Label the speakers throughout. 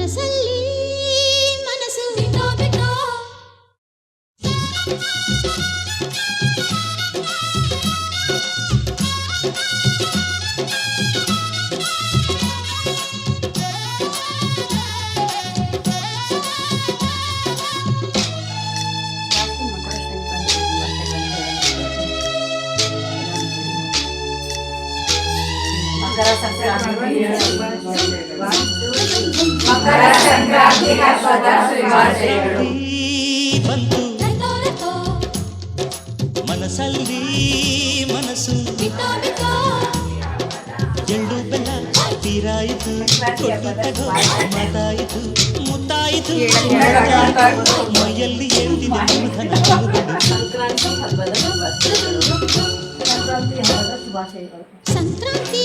Speaker 1: ಮನಸ್ಸಲ್ಲಿ ಮನಸ್ಸು ಬಿಟ್ಟೋ ಬಿಟ್ಟೋ
Speaker 2: ಮಕರ ಸಂಕ್ರಾಂತಿ
Speaker 3: ಬಂತು
Speaker 1: ರತ್ತೋ ರತ್ತೋ
Speaker 3: ಮನಸ್ಸಲ್ಲಿ ಮನಸ್ಸು
Speaker 1: ಬಿಟ್ಟೋ ಬಿಟ್ಟೋ
Speaker 3: ಎಳ್ಳು ಬೆಲ್ಲ ತೀರಾಯಿತು ಕೊಟ್ಟು ತಗೋ ಮಾತಾಯಿತು ಮುತ್ತಾಯಿತು ಮೈಯಲ್ಲಿ ಏಳ್ತಿದೆ ಮಧನ ತುಂಬುಗಳು.
Speaker 2: ಸಂಕ್ರಾಂತಿ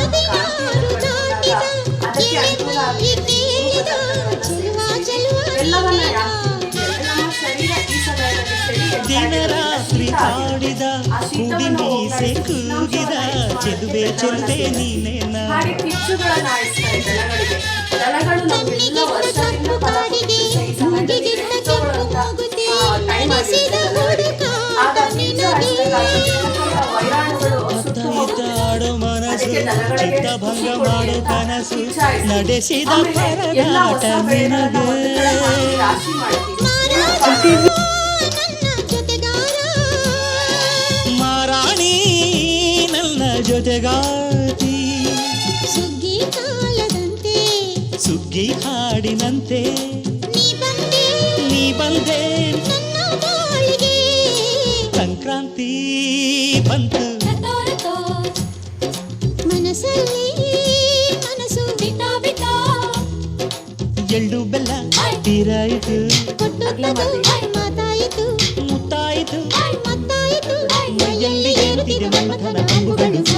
Speaker 2: ಆ
Speaker 3: ಕುಡಿ ಮೀಸೆ ಕೂಗಿದ ಚೆಲುವೆ ಚೆಲುವೆ ನೀನೇನ?
Speaker 2: ಹಾಗೆ ಕಿಚ್ಚುಗಳನ್ನ ಆಯಿಸ್ತಾರೆ ದನಗಳಿಗೆ ದನಗಳು ನಮ್ಗೆಲ್ಲ ವರ್ಷದಿಂದ ಫಲ ಕೊಟ್ಟಿರುತ್ತೆ. ಈ ಸಮಯದಲ್ಲಿ ಕಿಚ್ಚುಗಳಂತ, ಆ, time ಆಗಿರುತ್ತೆ ದನಗಳಿಗೆ. ಆಗ ಕಿಚ್ಚು ಆಯಿಸಿದಾಗ ಅದರಲ್ಲಿರ್ತಕ್ಕಂಥ ವೈರಾಣುಗಳು ಸುಟ್ಟು ಹೋಗುತ್ತೆ.
Speaker 3: ಆಡೋ ಮನಸ್ಸು
Speaker 2: ಅದಕ್ಕೆ ದನಗಳಿಗೆ
Speaker 3: ಚಿತ್ತ ಭಂಗ ಮಾಡೋ ಕನಸು. ನಡೆಸಿದ
Speaker 2: ಎಲ್ಲ ಹೊಸ ರಾಶಿ ಮಾಡ್ತೀವಿ.
Speaker 3: ಜೊತೆಗಾತಿ
Speaker 1: ಸುಗ್ಗಿ ಕಾಲದಂತೆ.
Speaker 3: ಸುಗ್ಗಿ ಹಾಡಿನಂತೆ.
Speaker 1: ನೀ ಬಂದೆ. ನನ್ನ ಬಾಳಿಗೆ.
Speaker 3: ಸಂಕ್ರಾಂತಿ ಬಂತು.
Speaker 1: ಮನಸ್ಸಲ್ಲಿ ಮನಸ್ಸು ಬಿಟ್ಟೋ ಬಿಟ್ಟೋ.
Speaker 3: ಎಳ್ಳು ಬೆಲ್ಲ
Speaker 1: ತಗೋ ಮಾತಾಯಿತು.
Speaker 3: ಮುತ್ತಾಯಿತು.
Speaker 1: ಮತ್ತಾಯಿತು
Speaker 3: ಮೈಯಲ್ಲಿ ಏರುತ್ತಿದೆ ಮನ್ಮಥನ ಕಂಬುಗಳು.